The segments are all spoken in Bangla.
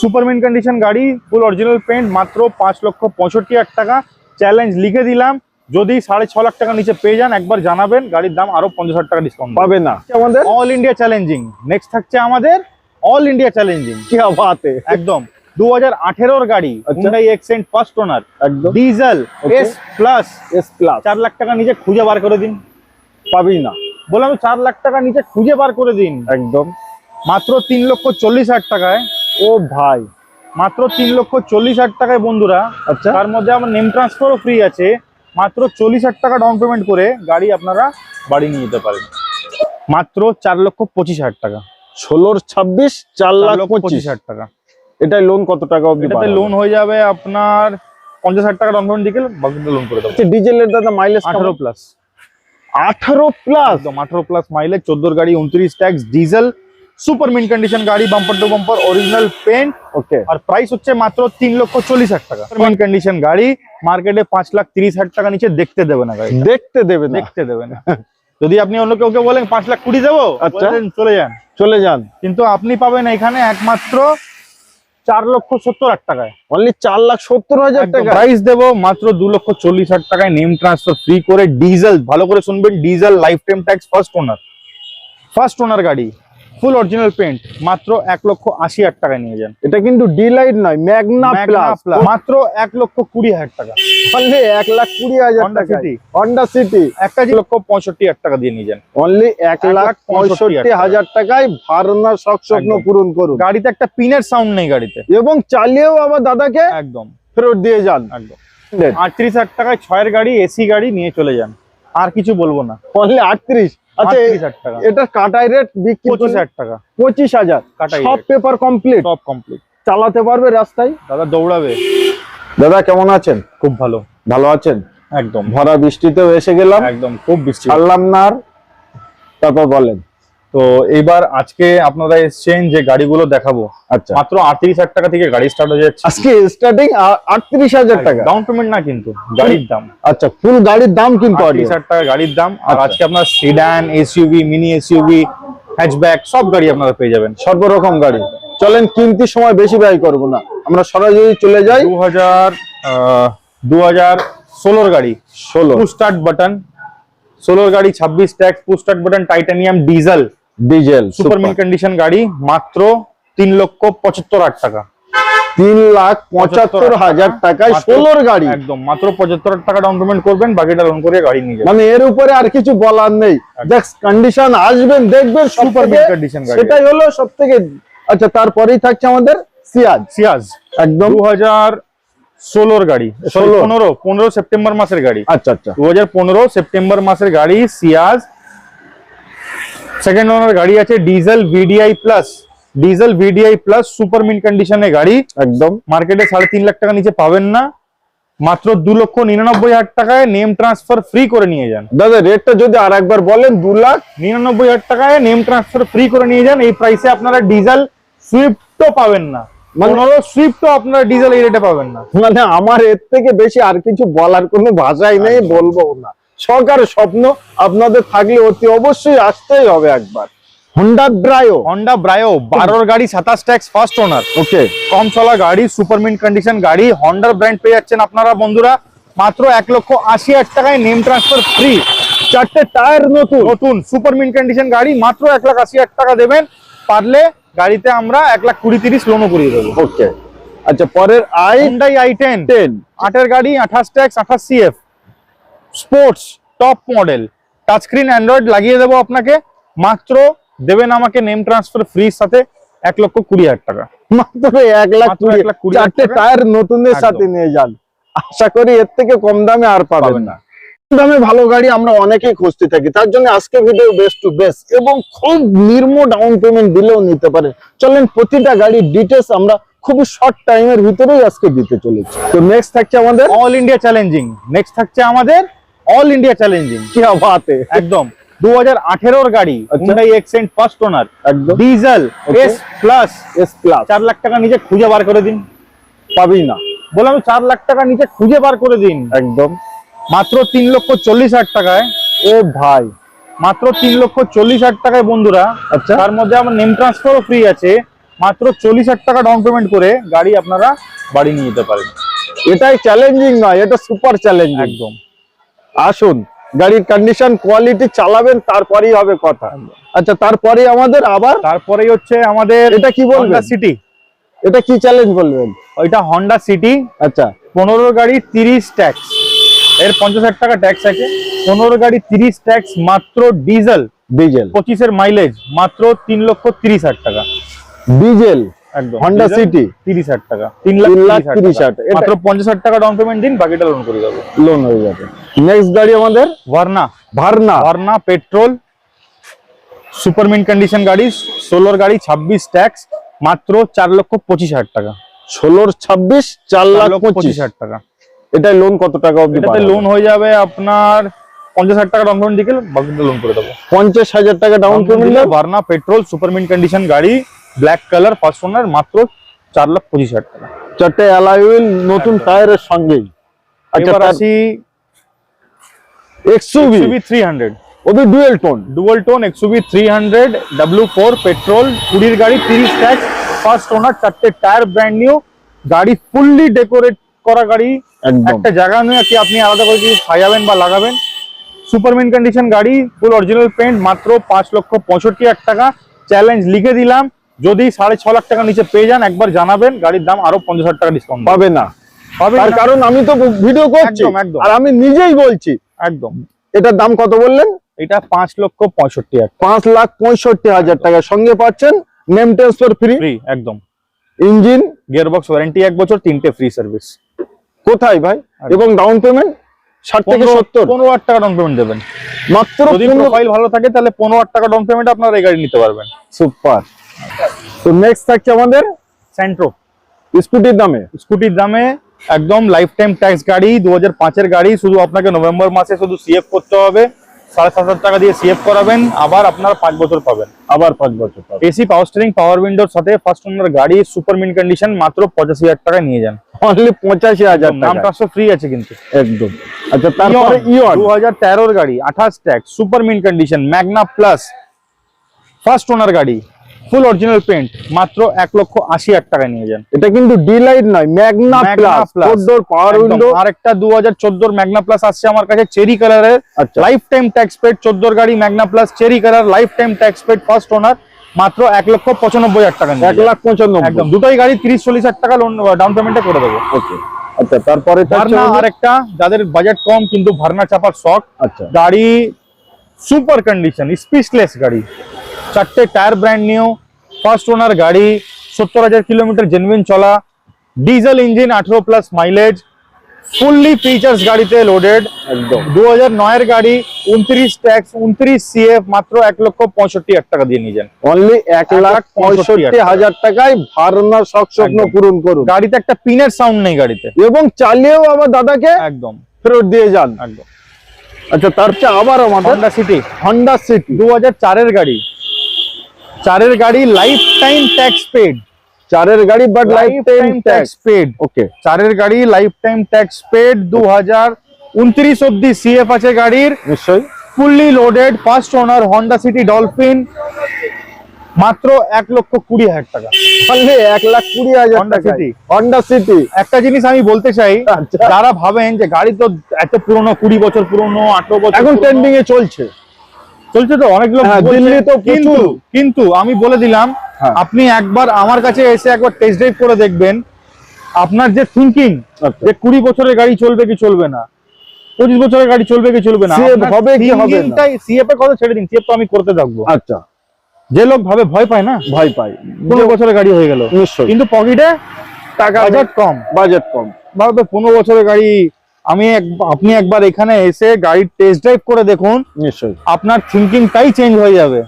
সুপারমিন কন্ডিশন গাড়ি ফুল অরিজিনাল পেন্ট মাত্র পাঁচ লক্ষ পঁয়ষট্টি হাজার টাকা। চ্যালেঞ্জ লিখে দিলাম। যদি সাড়ে ছ লাখ টাকা নিচে পেয়ে যান একবার জানাবেন গাড়ির দাম আরও পঞ্চাশ হাজার টাকা ডিসকাউন্ট পাবে না। আমাদের? অল ইন্ডিয়া চ্যালেঞ্জিং নেক্সট থাকছে আমাদের অল ইন্ডিয়া চ্যালেঞ্জিং কি বাতে একদম। দু হাজার আঠেরোর গাড়ি। হুন্ডাই এক্সেন্ট ফার্স্ট ওনার একদম। Diesel S plus S plus চার লাখ টাকা নিচে খুঁজে বার করে দিন। পাবি না। বললাম চার লাখ টাকা নিচে খুঁজে বার করে দিন। একদম। মাত্র তিন লক্ষ চল্লিশ হাজার টাকায় ও ভাই মাত্র তিন লক্ষ চল্লিশ হাজার টাকায় বন্ধুরা। আচ্ছা। তার মধ্যে আমার নেম ট্রান্সফারও ফ্রি আছে। মাত্র চল্লিশ হাজার টাকা ডাউন পেমেন্ট করে গাড়ি আপনারা বাড়ি নিয়ে যেতে পারেন। মাত্র চার লক্ষ পঁচিশ হাজার টাকা। ষোলোর ছাব্বিশ চার লাখ লক্ষ পঁচিশ। হাজার টাকা। এটাই লোন কত টাকা অবধি এটাতে লোন হয়ে যাবে আপনার পঞ্চাশ হাজার টাকা ডাউন পেমেন্ট দিকে বাকিটা লোন করে দেবো। ডিজেলের দাদা মাইলেজ আঠারো প্লাস আঠারো প্লাস একদম আঠারো প্লাস মাইলেজ চোদ্দোর গাড়ি উনত্রিশ tax diesel super mint condition গাড়ি bumper to bumper original paint okay R price হচ্ছে মাত্র তিন লক্ষ চল্লিশ হাজার টাকা। মিন কন্ডিশন গাড়ি মার্কেটে পাঁচ লাখ তিরিশ হাজার টাকা নিচে দেখতে দেবে না গাড়ি দেখতে দেবে দেখতে দেবে না। যদি আপনি অন্য কেউ বলেন পাঁচ লাখ কুড়ি দেবো আচ্ছা। চলে যান। চলে যান। কিন্তু আপনি পাবেন এখানে একমাত্র চার লক্ষ সত্তর হাজার টাকায়। অনলি চার লাখ সত্তর হাজার টাকা প্রাইস দেবো মাত্র দু লক্ষ চল্লিশ হাজার টাকায় নেম ট্রান্সফার ফ্রি করে ডিজেল ভালো করে শুনবেন diesel life time tax first owner first owner গাড়ি। ফুল অরিজিনাল পেন্ট মাত্র এক লক্ষ আশি হাজার টাকা নিয়ে যান। এটা কিন্তু ডিলাইট নয় ম্যাগনা প্লাস। মাত্র এক লক্ষ কুড়ি হাজার টাকা। অনলি এক লাখ কুড়ি হাজার টাকা হন্ডা সিটি একটা লক্ষ পঁয়ষট্টি হাজার টাকা দিয়ে নিয়ে যান। অনলি এক লাখ পঁয়ষট্টি হাজার টাকায় ভারনা শখ স্বপ্ন পূরণ করুন। গাড়িতে একটা পিনের সাউন্ড নেই গাড়িতে। এবং চালিয়েও আবার দাদাকে একদম। ফেরত দিয়ে যান। একদম। আটত্রিশ হাজার টাকায় ছয়ের গাড়ি এসি গাড়ি নিয়ে চলে যান। আর কিছু বলব না। অনলি আটত্রিশ। আচ্ছা এটা কাটাই রেট বিক্রি পঁচিশ হাজার টাকা। পঁচিশ হাজার। সব পেপার কমপ্লিট সব কমপ্লিট চালাতে পারবে রাস্তায়? দাদা দৌড়াবে। দাদা কেমন আছেন? খুব ভালো। ভালো আছেন? একদম। ভরা বৃষ্টিতেও এসে গেলাম। একদম খুব বৃষ্টি। ছাড়লাম না আর। তারপর বলেন। তো এবার আজকে আপনারা এসছেন যে গাড়িগুলো দেখাবো। আচ্ছা। মাত্র আটত্রিশ হাজার টাকা থেকে গাড়ি স্টার্ট হয়ে যাচ্ছে। আজকে স্টার্টিং আটত্রিশ হাজার টাকা। ডাউন পেমেন্ট না কিন্তু গাড়ির দাম। আচ্ছা ফুল গাড়ির দাম কিন্তু আটত্রিশ হাজার টাকা গাড়ির দাম। আর আচ্ছা। আজকে আপনার sedan SUV mini SUV hatchback সব গাড়ি আপনারা পেয়ে যাবেন। সর্বরকম গাড়ি। চলেন কিনতি সময় বেশি ব্যয় করব না। আমরা সরাসরি চলে যাই। দু হাজার দু হাজার ষোলোর গাড়ি। ষোলো। স্টার্ট বাটন ষোলোর গাড়ি ছাব্বিশ tax start button titanium diesel diesel super mint condition গাড়ি মাত্র তিন লক্ষ পঁচাত্তর হাজার টাকা। তিন লাখ পঁচাত্তর হাজার টাকায় ষোলোর গাড়ি। একদম মাত্র পঁচাত্তর টাকা ডাউন পেমেন্ট করবেন বাকিটা লোন করে গাড়ি নিয়ে মানে এর উপরে আর কিছু বলার নেই। কন্ডিশন আসবেন দেখবেন সুপার mint condition গাড়ি। সেটাই হলো সব থেকে আচ্ছা তারপরেই থাকছে আমাদের সিয়াজ। সিয়াজ। একদম। দু হাজার ষোলোর গাড়ি। 16 পনেরো পনেরো সেপ্টেম্বর মাসের গাড়ি। আচ্ছা আচ্ছা। দু হাজার পনেরো সেপ্টেম্বর মাসের গাড়ি সিয়াজ। সেকেন্ড ওনার গাড়ি আছে diesel VDI plus diesel VDI plus super mint কন্ডিশনে গাড়ি। একদম। মার্কেটে সাড়ে তিন লাখ টাকা নিচে পাবেন না। মাত্র দু লক্ষ নিরানব্বই হাজার টাকায় নেম ট্রান্সফার ফ্রি করে নিয়ে যান। দাদা রেটটা যদি আর একবার বলেন দু লাখ। নিরানব্বই হাজার টাকায় নেম ট্রান্সফার ফ্রি করে নিয়ে যান। এই প্রাইসে আপনারা ডিজেল সুইফটও পাবেন না। মানে- সুইফটও আপনারা ডিজেল এই রেটে পাবেন না। মানে আমার এর থেকে বেশি আর কিছু বলার কোনো ভাষাই নেই বলব না। সরকার স্বপ্ন আপনাদের থাকলে অতি অবশ্যই আসতেই হবে একবার। হোন্ডা ড্রাইও হন্ডা ব্রায়ো বারোর গাড়ি সাতাশ ট্যাক্স ফার্স্ট ওনার ওকে কম চলা গাড়ি সুপার মিন কন্ডিশন গাড়ি হন্ডার ব্র্যান্ড পেয়ে যাচ্ছেন আপনারা বন্ধুরা। মাত্র এক লক্ষ আশি হাজার টাকায় নেম ট্রান্সফার ফ্রি চারটে টায়ার নতুন। নতুন সুপার মিন কন্ডিশন গাড়ি মাত্র এক লাখ আশি হাজার টাকা দেবেন। পারলে গাড়িতে আমরা এক লাখ কুড়ি তিরিশ লোনও করিয়ে দেবো। ওকে আচ্ছা পরের আই আই টেন টেন আটের গাড়ি আঠাশ ট্যাক্স আঠাশ CF sports top model. Touchscreen Android লাগিয়ে দেবো আপনাকে। মাত্র দেবেন আমাকে নেম ট্রান্সফার ফ্রির সাথে এক লক্ষ কুড়ি হাজার টাকা। মাত্র এক লাখ কুড়ি এক লাখ কুড়ি চারটে টায়ার নতুনের একদম। সাথে নিয়ে যান। আশা করি এর থেকে কম দামে আর পাবেন না। দামে ভালো গাড়ি আমরা অনেকেই খুঁজতে থাকি। তার জন্য আজকে ভিডিও বেস্ট টু বেস্ট এবং খুব নির্ম ডাউন পেমেন্ট দিলেও নিতে পারেন চলেন প্রতিটা গাড়ির ডিটেলস আমরা খুবই শর্ট টাইমের ভিতরেই আজকে দিতে চলেছি। তো নেক্সট থাকছে আমাদের অল ইন্ডিয়া চ্যালেঞ্জিং নেক্সট থাকছে আমাদের অল ইন্ডিয়া চ্যালেঞ্জিং কি হাতে একদম। দু হাজার আঠেরোর গাড়ি। হুন্ডাই এক্সেন্ট ফার্স্ট ওনার একদম। Diesel. S plus S plus চার লাখ টাকা নিচে খুঁজে বার করে দিন। পাবি না। বললাম চার লাখ টাকা নিচে খুঁজে বার করে দিন। একদম। মাত্র তিন লক্ষ চল্লিশ হাজার টাকায়। ও ভাই। মাত্র তিন লক্ষ চল্লিশ হাজার টাকায় বন্ধুরা। আচ্ছা। তার মধ্যে আমার নেম ট্রান্সফারও ফ্রি আছে। মাত্র চল্লিশ হাজার টাকা ডাউন পেমেন্ট করে গাড়ি আপনারা বাড়ি নিয়ে যেতে পারেন। এটাই চ্যালেঞ্জিং নয় এটা সুপার চ্যালেঞ্জিং একদম। আসুন গাড়ির কন্ডিশন কোয়ালিটি চালাবেন তারপরেই হবে কথা। আচ্ছা তারপরে আমাদের আবার? তারপরেই হচ্ছে আমাদের এটা কি বলবেন? সিটি এটা কি চ্যালেঞ্জ বলবেন? ওইটা হন্ডা সিটি আচ্ছা। পনেরো গাড়ি তিরিশ ট্যাক্স এর পঞ্চাশ হাজার টাকা ট্যাক্স আছে। পনেরো গাড়ি তিরিশ ট্যাক্স মাত্র ডিজেল ডিজেল পঁচিশের মাইলেজ মাত্র তিন লক্ষ তিরিশ হাজার টাকা। ডিজেল একদম। City? তিরিশ হাজার টাকা। তিন লাখ টাকা। মাত্র ডাউন পেমেন্ট দিন বাকিটা লোন করে দেবো লোন হয়ে যাবে। নেক্সট গাড়ি আমাদের? Verna Verna Verna petrol condition গাড়ি ষোলোর গাড়ি ছাব্বিশ ট্যাক্স মাত্র লক্ষ পঁচিশ হাজার টাকা। ষোলোর লাখ লক্ষ পঁচিশ। পঁচিশ হাজার টাকা। এটাই লোন কত টাকা অবধি এটাতে লোন হয়ে যাবে আপনার পঞ্চাশ হাজার টাকা ডাউন পেমেন্ট দিকে বাকিটা লোন করে দেবো। পঞ্চাশ হাজার টাকা down payment Verna petrol super mint condition গাড়ি ব্ল্যাক কালার ফার্স্ট ওনার মাত্র চার লাখ পঁচিশ হাজার টাকা। চারটে অ্যালয় হুইল নতুন টায়ারের সঙ্গেই আচ্ছা আসি XUV three hundred OB dual tone dual tone XUV three hundred W four petrol কুড়ির গাড়ি তিরিশ ট্যাক্স ফার্স্ট ওনার চারটে টায়ার ব্র্যান্ড নিউ গাড়ি ফুললি ডেকোরেট করা গাড়ি। একটা জায়গা নিয়ে কি আপনি আলাদা করে কিছু সাজাবেন বা লাগাবেন। সুপারমিন কন্ডিশন গাড়ি ফুল অরিজিনাল পেন্ট মাত্র পাঁচ লক্ষ পঁয়ষট্টি হাজার টাকা। চ্যালেঞ্জ লিখে দিলাম যদি সাড়ে ছ লাখ টাকা নিচে পেয়ে যান একবার জানাবেন গাড়ির দাম আরও পঞ্চাশ হাজার টাকা ডিসকাউন্ট পাবে না। তার কারণ আমি তো ভিডিও করছি। আর আমি নিজেই বলছি। একদম। এটার দাম কত বললেন? এটা পাঁচ লক্ষ পঁয়ষট্টি হাজার পাঁচ লাখ পঁয়ষট্টি হাজার টাকা। সঙ্গে পাচ্ছেন নেম ট্রান্সফার ফ্রি ফ্রি একদম। ইঞ্জিন গিয়ারবক্স ওয়ারেন্টি এক বছর তিনটে ফ্রি সার্ভিস কোথায় ভাই? এবং ডাউন পেমেন্ট ষাট থেকে সত্তর? পনেরো হাজার টাকা ডাউন পেমেন্ট দেবেন। মাত্র যদি প্রোফাইল ভালো থাকে তাহলে পনেরো হাজার টাকা ডাউন পেমেন্ট আপনারা এই গাড়ি নিতে পারবেন। সুপার তো নেক্সট থাকছে আমাদের সেন্ট্রো স্কুটির দামে স্কুটির দামে একদম লাইফ টাইম ট্যাক্স গাড়ি দু হাজার পাঁচের গাড়ি শুধু আপনাকে নভেম্বর মাসে শুধু সিএফ করতে হবে। সাড়ে সাত হাজার টাকা দিয়ে সিএফ করাবেন আবার আপনার পাঁচ বছর পাবেন। আবার পাঁচ বছর পাবে এসি পাওয়ার স্টিয়ারিং পাওয়ার উইন্ডোর সাথে ফার্স্ট ওনার গাড়ি সুপার মিন কন্ডিশন মাত্র পঁচাশি হাজার টাকায় নিয়ে যান। অনলি পঁচাশি হাজার নাম টাকা ট্রান্সফার ফ্রি আছে কিন্তু। একদম। আচ্ছা তারপরে ইয়ন দু হাজার তেরোর গাড়ি আঠাশ tax super mint condition Magna plus first owner গাড়ি। ফুল অরিজিনাল পেন্ট মাত্র এক লক্ষ আশি হাজার টাকায় নিয়ে যান। এটা কিন্তু ডি লাইট নয় Magna plus door power window আরেকটা দু হাজার চোদ্দোর ম্যাগনা প্লাস আসছে আমার কাছে চেরি কালারের লাইফ টাইম ট্যাক্স পেড চোদ্দোর গাড়ি Magna plus cherry colour life time tax paid first owner মাত্র এক লক্ষ পঁচানব্বই হাজার টাকা নিয়ে এক লাখ পঁচানব্বই। একদম। দুটোই গাড়ি তিরিশ চল্লিশ হাজার টাকা লোন ডাউন পেমেন্টে করে দেবো। ওকে। আচ্ছা তারপরে আরেকটা যাদের বাজেট কম কিন্তু ভার্না চাপার শখ। আচ্ছা। গাড়ি সুপার কন্ডিশন স্পিচলেস গাড়ি। চারটে tyre brand new first owner গাড়ি সত্তর হাজার কিলোমিটার জেনুইন চলা ডিজেল ইঞ্জিন আঠেরো প্লাস মাইলেজ ফুললি ফিচার্স গাড়িতে লোডেড একদম। দু হাজার নয়ের গাড়ি উনত্রিশ ট্যাক্স উনত্রিশ সিএফ মাত্র এক লক্ষ পঁয়ষট্টি হাজার টাকা দিয়ে নিয়ে যান অনলি এক লাখ পঁয়ষট্টি হাজার টাকায় ভারনা শখ স্বপ্ন পূরণ করুন। গাড়িতে একটা পিনের সাউন্ড নেই গাড়িতে। এবং চালিয়েও আমার দাদাকে একদম। ফেরত দিয়ে যান। একদম। আচ্ছা তার চেয়ে আবার আমার হন্ডা সিটি হন্ডা সিটি দু হাজার চারের গাড়ি। চারের গাড়ি লাইফ টাইম ট্যাক্স পেড চারের গাড়ি but life time tax paid okay চারের গাড়ি লাইফ টাইম ট্যাক্স পেড দু হাজার উনত্রিশ অব্দি সিএফ আছে গাড়ির। নিশ্চয়ই। Fully loaded first owner Honda City dolphin মাত্র এক লক্ষ কুড়ি হাজার টাকা। এক লাখ কুড়ি হাজার টাকা City। হন্ডা সিটি একটা জিনিস আমি বলতে চাই আচ্ছা। যারা ভাবেন যে গাড়ি তো এত পুরনো কুড়ি বছর পুরনো আঠারো বছর এখন ট্রেন্ডিং এ চলছে। চলছে তো অনেক লোক হ্যাঁ, দিল্লি তো কিন্তু কিন্তু আমি বলে দিলাম হ্যাঁ। আপনি একবার আমার কাছে এসে একবার টেস্ট ড্রাইভ করে দেখবেন আপনার যে থিঙ্কিং আচ্ছা। যে কুড়ি বছরের গাড়ি চলবে কি চলবে না পঁচিশ বছরের গাড়ি চলবে কি চলবে না হবে কি হবে? সিএফ এর কথা ছেড়ে দিন সিএফ তো আমি করতে থাকব। আচ্ছা। যে লোক ভাবে ভয় পায় না? ভয় পায়। পনেরো বছরের গাড়ি হয়ে গেল। নিশ্চয়ই। কিন্তু পকেটে টাকা বাজেট কম। বাজেট কম। ভাবে পনেরো বছরের গাড়ি আমি আপনি একবার এখানে এসে গাড়ির টেস্ট ড্রাইভ করে দেখুন নিশ্চয়ই। আপনার থিঙ্কিংটাই চেঞ্জ হয়ে যাবে।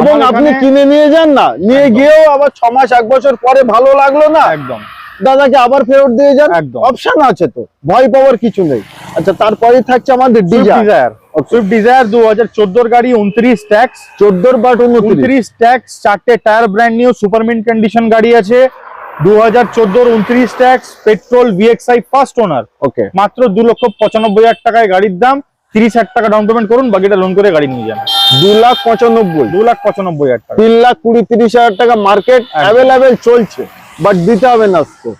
এবং আপনি কিনে নিয়ে যান না নিয়ে গিয়েও আবার ছ মাস এক বছর পরে ভালো লাগল না। একদম। দাদাকে আবার ফেরত দিয়ে যান একদম। অপশন আছে তো ভয় পাওয়ার কিছু নেই। আচ্ছা তারপরে থাকছে আমাদের ডিজায়ার সুইফট ডিজায়ার দু হাজার চোদ্দোর গাড়ি উনত্রিশ ট্যাক্স চোদ্দোর বাট উনত্রিশ। ট্যাক্স চারটে tyre brand new super mint condition গাড়ি আছে। দু হাজার চোদ্দোর উনত্রিশ tax petrol VXI first owner okay মাত্র লক্ষ পঁচানব্বই হাজার টাকায় গাড়ির দাম তিরিশ হাজার টাকা ডাউন পেমেন্ট করুন বাকিটা লোন করে গাড়ি নিয়ে যান। লাখ পঁচানব্বই। দু লাখ পঁচানব্বই হাজার টাকা। তিন লাখ কুড়ি তিরিশ হাজার টাকা মার্কেট চলছে বাট দিতে হবে না আজকে।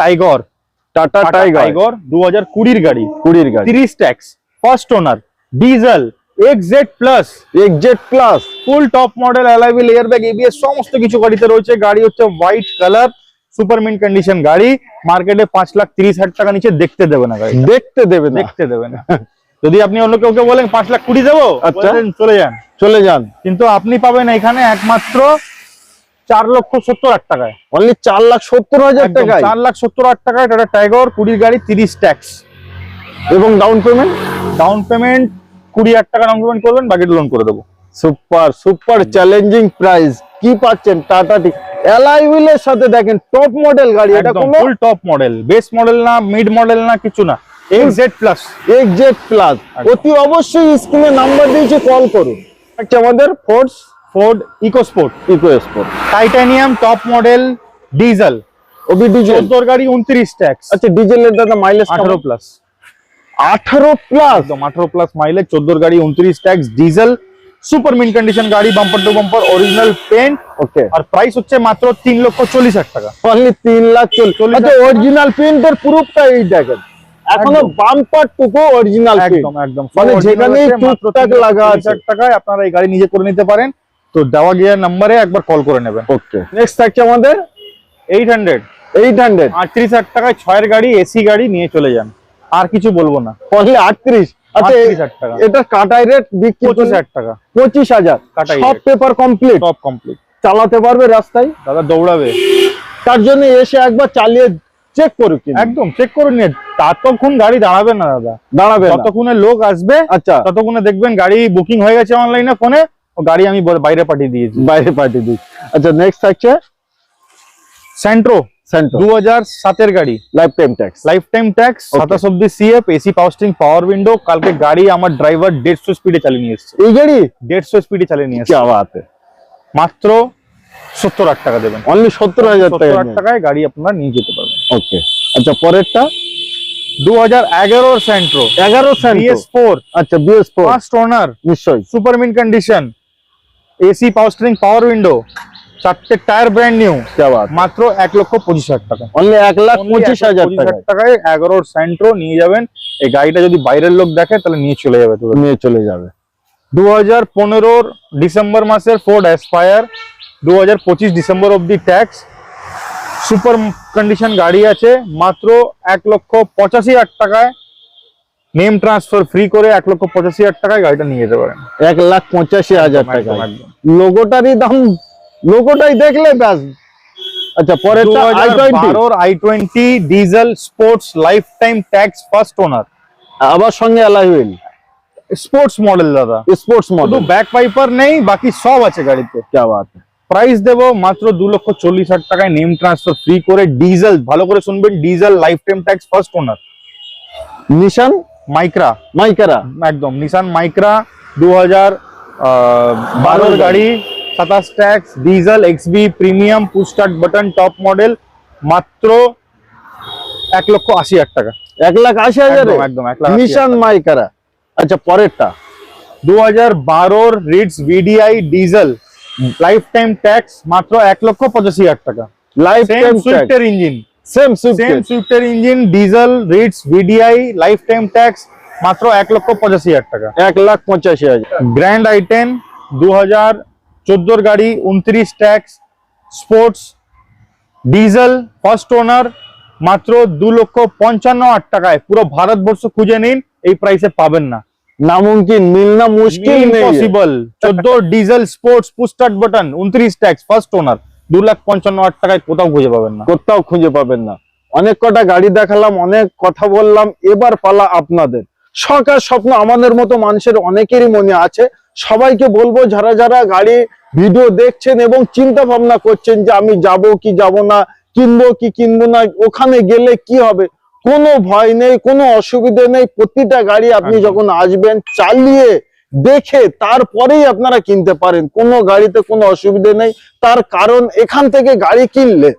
টাইগর। Tata tiger. টাইগর দু হাজার কুড়ির গাড়ি। কুড়ির গাড়ি। তিরিশ tax first owner diesel. X Z plus plus full top model alloy wheel airbag ABS সমস্ত কিছু গাড়িতে রয়েছে। গাড়ি হচ্ছে white colour super mint condition গাড়ি। মার্কেটে পাঁচ লাখ তিরিশ হাজার টাকা নিচে দেখতে দেবে না গাড়ি দেখতে দেবে দেখতে দেবে না। যদি আপনি অন্য কাউকে বলেন পাঁচ লাখ কুড়ি দেবো আচ্ছা। চলে যান। চলে যান। কিন্তু আপনি পাবেন এখানে একমাত্র চার লক্ষ সত্তর হাজার টাকায়। অনলি চার লাখ সত্তর হাজার টাকায়? চার লাখ সত্তর হাজার টাকায় টাটা টাইগর কুড়ির গাড়ি তিরিশ ট্যাক্স এবং ডাউন পেমেন্ট ডাউন পেমেন্ট কুড়ি হাজার টাকা ডাউন পেমেন্ট করবেন বাকি লোন করে দেবো। সুপার সুপার চ্যালেঞ্জিং প্রাইস কি পাচ্ছেন? টাটা টি এলআই হুইলের সাথে দেখেন টপ মডেল গাড়ি এটা কোনো full top model base model না মিড মডেল না কিছু না। X Z plus XZ plus অতি অবশ্যই স্ক্রিনে নাম্বার দিয়েছে কল করুন। আচ্ছা আমাদের force Ford EcoSport eco sport titanium top model diesel Obi diesel গাড়ি উনত্রিশ ট্যাক্স আচ্ছা ডিজেলের দাদা মাইলেজ আঠারো প্লাস আঠারো প্লাস আঠারো প্লাস মাইলেজ চোদ্দোর গাড়ি উনত্রিশ tax diesel super mint condition গাড়ি bumper to bumper original paint okay R price হচ্ছে মাত্র তিন লক্ষ চল্লিশ হাজার টাকা। অনলি তিন লাখ চল্লিশ। আচ্ছা। অরিজিনাল প্রিন্টের প্রুফটা এই দেখেন। এখনও বাম্পার টুকু অরিজিনাল একদম একদম। মানে মাত্র টুকটাক লাগা আছে। টাকায় আপনারা এই গাড়ি নিজে করে নিতে পারেন। তো দেওয়া গিয়ে নাম্বারে একবার কল করে নেবেন। ওকে নেক্সট থাকছে আমাদের এইট হান্ড্রেড এইট হান্ড্রেড আটত্রিশ হাজার টাকায় ছয়ের গাড়ি এসি গাড়ি নিয়ে চলে যান। আর কিছু বলব না। অনলি আটত্রিশ। আচ্ছা এটা কাটাই রেট বিক্রি পঁচিশ হাজার টাকা। পঁচিশ হাজার। কাটাই সব পেপার কমপ্লিট কমপ্লিট চালাতে পারবে রাস্তায়? দাদা দৌড়াবে। তার জন্য এসে একবার চালিয়ে চেক করুক একদম চেক করে নিয়ে। ততক্ষণ গাড়ি দাঁড়াবে না দাদা। দাঁড়াবে না। যতক্ষণে লোক আসবে। আচ্ছা। ততক্ষণে দেখবেন গাড়ি বুকিং হয়ে গেছে অনলাইনে ফোনে। ও গাড়ি আমি বাইরে পাঠিয়ে দিয়েছি। বাইরে পাঠিয়ে দিই আচ্ছা নেক্সট থাকছে? সেন্টার দু হাজার সাতের গাড়ি। Life time tax life time tax সাতাশ অব্দি CF AC power steering power window কালকে গাড়ি আমার ড্রাইভার দেড়শো স্পিডে চালিয়ে নিয়ে এসছে। এই গাড়ি? দেড়শো স্পিডে চালিয়ে নিয়ে এসছে। মাত্র সত্তর হাজার টাকা দেবেন। অনলি সত্তর হাজার টাকায় গাড়ি আপনারা নিয়ে যেতে পারবেন। ওকে আচ্ছা পরেরটা? দু হাজার এগারোর সেন্ট্রো এগারো বিএস ফোর আচ্ছা বিএস ফোর ফার্স্ট ওনার নিশ্চয়ই। Super mint condition AC power steering power window চারটে টায়ার ব্র্যান্ড নিউ মাত্র এক লক্ষ পঁচিশ হাজার টাকা। অনলি এক লাখ পঁচিশ হাজার টাকায়। এগারোর সেন্ট্রো নিয়ে যাবেন। এই গাড়িটা যদি বাইরের লোক দেখে তাহলে নিয়ে চলে যাবে নিয়ে চলে যাবে। দু হাজার পনেরোর ডিসেম্বর মাসের ফোর্ড অ্যাসপায়ার দু হাজার পঁচিশ ডিসেম্বর অব্দি ট্যাক্স সুপার কন্ডিশন গাড়ি আছে মাত্র এক লক্ষ পঁচাশি হাজার টাকায়। নেম ট্রান্সফার ফ্রি করে এক লক্ষ পঁচাশি হাজার টাকায় গাড়িটা নিয়ে যেতে পারেন। এক লাখ পঁচাশি হাজার টাকা লোগোটারই দাম লোগোটাই দেখলে ব্যাস। আচ্ছা পরেরটা i20 আর i20 diesel sports lifetime tax first owner আবার সঙ্গে অ্যালয় হুইল স্পোর্টস মডেল দাদা। স্পোর্টস মডেল ব্যাক পাইপার নেই বাকি সব আছে গাড়িতে। কি বাত প্রাইস দেব মাত্র দু লক্ষ চল্লিশ হাজার টাকায় নেম ট্রান্সফার ফ্রি করে ডিজেল ভালো করে শুনবেন diesel life time tax first owner Nissan Micra Micra একদম নিশান মাইক্রা দু হাজার বারোর গাড়ি। সাতাশ tax diesel XV premium push start button top model মাত্র এক লক্ষ আশি হাজার টাকা। এক লাখ আশি হাজার? একদম, একদম, এক লাখ আশি নিশান মাইকারা। আচ্ছা পরেরটা। দু হাজার বারোর Ritz VDI diesel life time tax মাত্র এক লক্ষ পঁচাশি হাজার টাকা। লাইফ সেম টাইম সুইফটের engine same same Swift সুইফটের engine diesel Ritz VDI life time tax মাত্র এক লক্ষ পঁচাশি হাজার টাকা। এক লাখ পঁচাশি হাজার। গ্র্যান্ড আইটেন দু হাজার চোদ্দোর গাড়ি উনত্রিশ tax sports diesel first owner মাত্র দু লক্ষ পঞ্চান্ন হাজার টাকায়। পুরো ভারতবর্ষ খুঁজে নিন এই প্রাইসে পাবেন না। নামুমকিন মিলনা মুশকিল ইম্পসিবল চোদ্দ diesel sports push start button উনত্রিশ ট্যাক্স ফার্স্ট ওনার দু লাখ পঞ্চান্ন হাজার টাকায় কোথাও খুঁজে পাবেন না। কোথাও খুঁজে পাবেন না। অনেক কটা গাড়ি দেখালাম অনেক কথা বললাম এবার পালা আপনাদের। সরকার স্বপ্ন আমাদের মতো মানুষের অনেকেরই মনে আছে। সবাইকে বলব যারা যারা গাড়ি ভিডিও দেখছেন এবং চিন্তা ভাবনা করছেন যে আমি যাব কি যাব না কিনবো কি কিনবো না ওখানে গেলে কি হবে কোনো ভয় নেই কোনো অসুবিধে নেই। প্রতিটা গাড়ি আপনি যখন আসবেন চালিয়ে দেখে তারপরেই আপনারা কিনতে পারেন। কোনো গাড়িতে কোনো অসুবিধে নেই। তার কারণ এখান থেকে গাড়ি কিনলে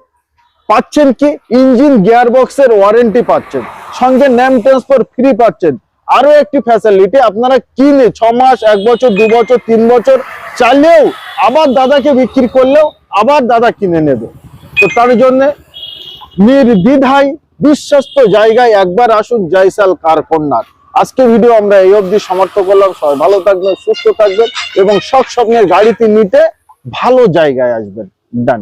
পাচ্ছেন কি? ইঞ্জিন গিয়ার বক্সের ওয়ারেন্টি পাচ্ছেন। সঙ্গে নেম ট্রান্সফার ফ্রি পাচ্ছেন। আরও একটি ফ্যাসিলিটি আপনারা কিনে ছ মাস, এক বছর, দু বছর, তিন বছর চাইলেও আবার দাদাকে বিক্রি করলেও আবার দাদা কিনে নেবে। তো তার জন্য নির্দ্বিধায় বিশ্বস্ত জায়গায় একবার আসুন জয়সাল কার কন্যার আজকে ভিডিও আমরা এই অবধি সমর্থ করলাম। সবাই ভালো থাকবেন, সুস্থ থাকবেন এবং সব স্বপ্নের গাড়িতে নিতে ভালো জায়গায় আসবেন। ডান